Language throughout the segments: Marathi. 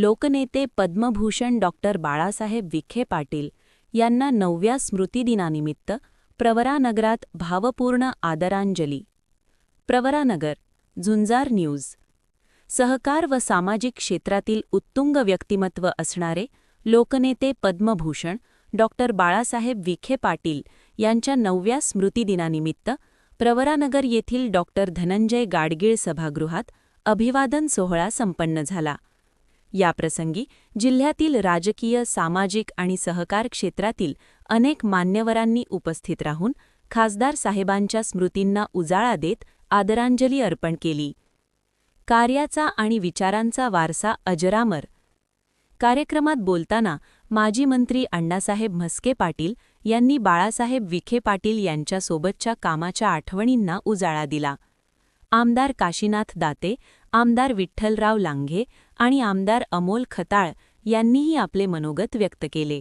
लोकनेते पद्मभूषण डॉक्टर बाळासाहेब विखे पाटील यांना नवव्या स्मृतिदिनानिमित्त प्रवरानगरात भावपूर्ण आदरांजली. प्रवरानगर झुंजार न्यूज. सहकार व सामाजिक क्षेत्रातील उत्तुंग व्यक्तिमत्व असणारे लोकनेते पद्मभूषण डॉक्टर बाळासाहेब विखे पाटील यांच्या नवव्या स्मृतिदिनानिमित्त प्रवरानगर येथील डॉक्टर धनंजय गाडगीळ सभागृहात अभिवादन सोहळा संपन्न झाला. याप्रसंगी जिल्ह्यातील राजकीय सामाजिक आणि सहकार क्षेत्रातील अनेक मान्यवरांनी उपस्थित राहून खासदार साहेबांच्या स्मृतींना उजाळा देत आदरांजली अर्पण केली. कार्याचा आणि विचारांचा वारसा अजरामर. कार्यक्रमात बोलताना माजी मंत्री अण्णासाहेब म्हस्के पाटील यांनी बाळासाहेब विखे पाटील यांच्यासोबतच्या कामाच्या आठवणींना उजाळा दिला. आमदार काशीनाथ दाते आमदार विठ्ठलराव लांघे आणि आमदार अमोल खताळ यांनीही आपले मनोगत व्यक्त केले.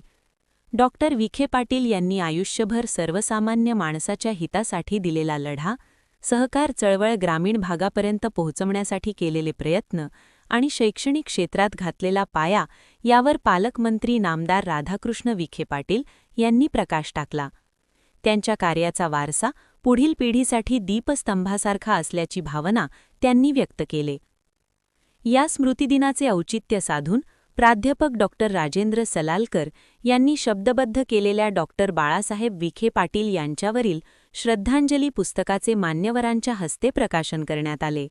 डॉक्टर विखे पाटील यांनी आयुष्यभर सर्वसामान्य माणसाच्या हितासाठी दिलेला लढा सहकार चळवळ ग्रामीण भागापर्यंत पोहोचवण्यासाठी केलेले प्रयत्न आणि शैक्षणिक क्षेत्रात घातलेला पाया यावर पालकमंत्री नामदार राधाकृष्ण विखे पाटील यांनी प्रकाश टाकला. त्यांच्या कार्याचा वारसा पुढील पिढीसाठी दीपस्तंभासारखा असल्याची भावना त्यांनी व्यक्त केली. या स्मृतिदिनाचे औचित्य साधून प्राध्यापक डॉक्टर राजेंद्र सलालकर यांनी शब्दबद्ध केलेल्या डॉक्टर बाळासाहेब विखे पाटील यांच्यावरील श्रद्धांजली पुस्तकाचे मान्यवरांच्या हस्ते प्रकाशन करण्यात आले.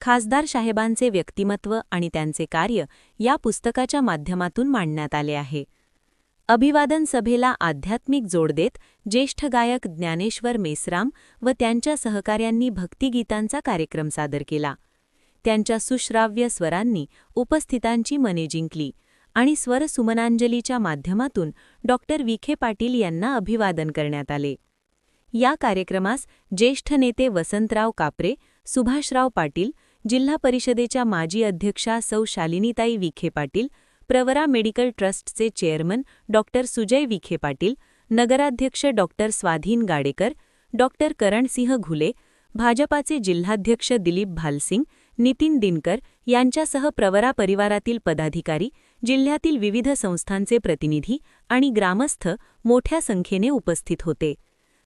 खासदार साहेबांचे व्यक्तिमत्व आणि त्यांचे कार्य या पुस्तकाच्या माध्यमातून मांडण्यात आले आहे. अभिवादन सभेला आध्यात्मिक जोड देत ज्येष्ठ गायक ज्ञानेश्वर मेसराम व त्यांच्या सहकाऱ्यांनी भक्तिगीतांचा कार्यक्रम सादर केला. त्यांच्या सुश्राव्य स्वरांनी उपस्थितांची मने जिंकली आणि स्वरसुमनांजलीच्या माध्यमातून डॉक्टर विखे पाटील यांना अभिवादन करण्यात आले. या कार्यक्रमास ज्येष्ठ नेते वसंतराव कापरे सुभाषराव पाटील जिल्हा परिषदेच्या माजी अध्यक्षा सौ. शालिनीताई विखे पाटील प्रवरा मेडिकल ट्रस्टचे चेअरमन डॉक्टर सुजय विखे पाटील नगराध्यक्ष डॉक्टर स्वाधीन गाडेकर डॉक्टर करणसिंह घुले भाजपाचे जिल्हाध्यक्ष दिलीप भालसिंग नितीन दिनकर यांच्यासह प्रवरा परिवारातील पदाधिकारी जिल्ह्यातील विविध संस्थांचे प्रतिनिधी आणि ग्रामस्थ मोठ्या संख्येने उपस्थित होते.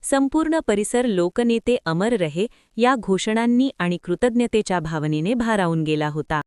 संपूर्ण परिसर लोकनेते अमर रहे या घोषणांनी आणि कृतज्ञतेच्या भावनेने भारावून गेला होता.